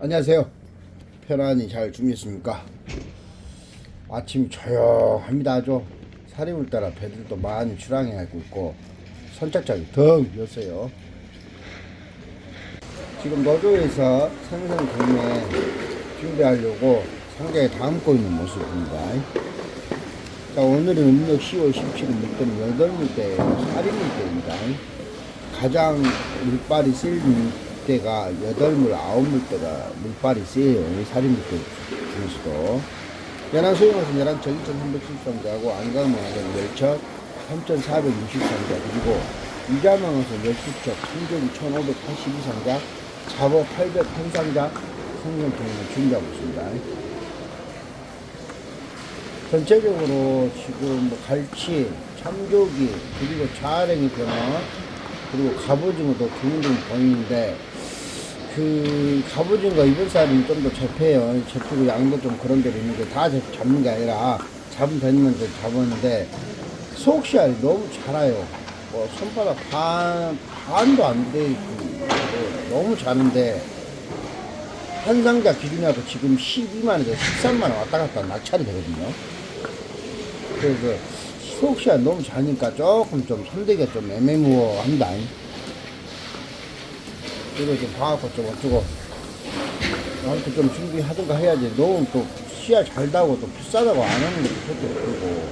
안녕하세요. 편안히 잘 주무셨습니까? 아침 조용합니다. 아주 사림을 따라 배들도 많이 출항해하고 있고 선착장이 덩 비었어요. 지금 노조에서 생선 경매 준비하려고 상자에 담고 있는 모습입니다. 자, 오늘은 음력 10월 17일 물때는 8물때예요. 살인물때입니다. 가장 물발이 쓸 물때가 8물, 9물때가 물발이 세요. 이 살인물때 중에서도. 연안 소용에서 연안 전 2,313자하고 안강망에서 열척 3,463자 그리고 유자망에서 열수척 성적이 1,582상자 잡어 801상자 생선 경매를 준비하고 있습니다. 전체적으로 지금 뭐 갈치, 참조기, 그리고 자아랭이 병어, 그리고 갑오징어도 등등 보이는데, 그, 갑오징어 이번 살은 좀더 접해요. 접히고 양도 좀 그런 데로 있는데, 다 잡- 잡는 게 아니라, 되는 데 잡았는데, 속시알이 너무 자라요. 뭐, 손바닥 반, 반도 안 돼 있고, 뭐 너무 자는데, 한 상자 기준하고 지금 12만원에서 13만원 왔다 갔다 낙찰이 되거든요. 그래서 수옥시가 너무 자니까 조금 좀 손대기가 좀 애매모호합니다. 이거 좀 봐갖고 좀 어쩌고 나한테 좀 준비하든가 해야지. 너무 또 씨알 잘 다고 또 비싸다고 안 하는 것도 그것도 그러고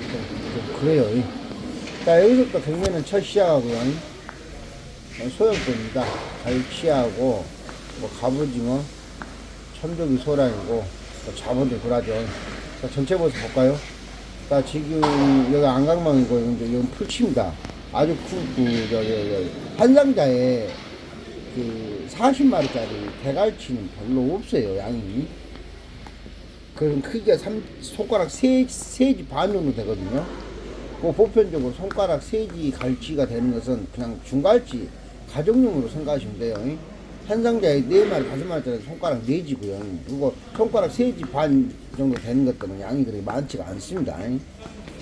좀, 좀 그래요. 자 여기서부터 경매는 첫 시작하고요. 소형급입니다. 갈치하고 뭐 갑오징어, 참조기 소란이고 뭐 자본들 그라죠. 자, 전체 모습 볼까요? 자, 지금 여기 안강망이고 이제 여기 풀칩니다. 아주 크, 그, 저기, 저기, 한 상자에 그 40마리짜리 대갈치는 별로 없어요, 양이. 그럼 크기가 삼, 손가락 세, 세지 반 정도 되거든요. 그 보편적으로 손가락 세지 갈치가 되는 것은 그냥 중갈치, 가정용으로 생각하시면 돼요. 한 상자에 네 마리, 다섯 마리짜리 손가락 네지고요. 그리고 손가락 세지 반 정도 되는 것들은 양이 그렇게 많지가 않습니다.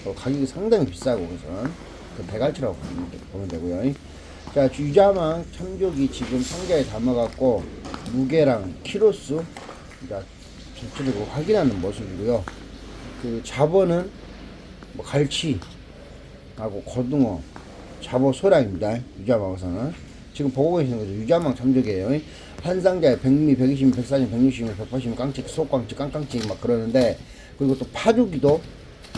어, 가격이 상당히 비싸고 그래서 그 대갈치라고 보면 되고요. 자, 유자망 참조기 지금 상자에 담아갖고 무게랑 키로수 자, 전체적으로 확인하는 모습이고요. 그 잡어는 뭐 갈치 하고 고등어, 잡어 소량입니다. 유자망에서는 지금 보고 계시는 거죠. 유자망 참조기예요. 한 상자에 100미, 120미, 140미, 160미, 180미, 깡치, 속깡치, 깡깡치 막 그러는데 그리고 또 파조기도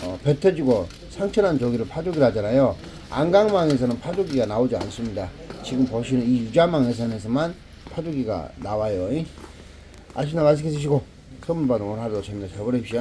어, 배 터지고 상처난 조기를 파조기를 하잖아요. 안강망에서는 파조기가 나오지 않습니다. 지금 보시는 이 유자망에서만 파조기가 나와요. 아시나 맛있게 드시고 선물 받은 오늘 하루도 재미나게 잘 보내십시오.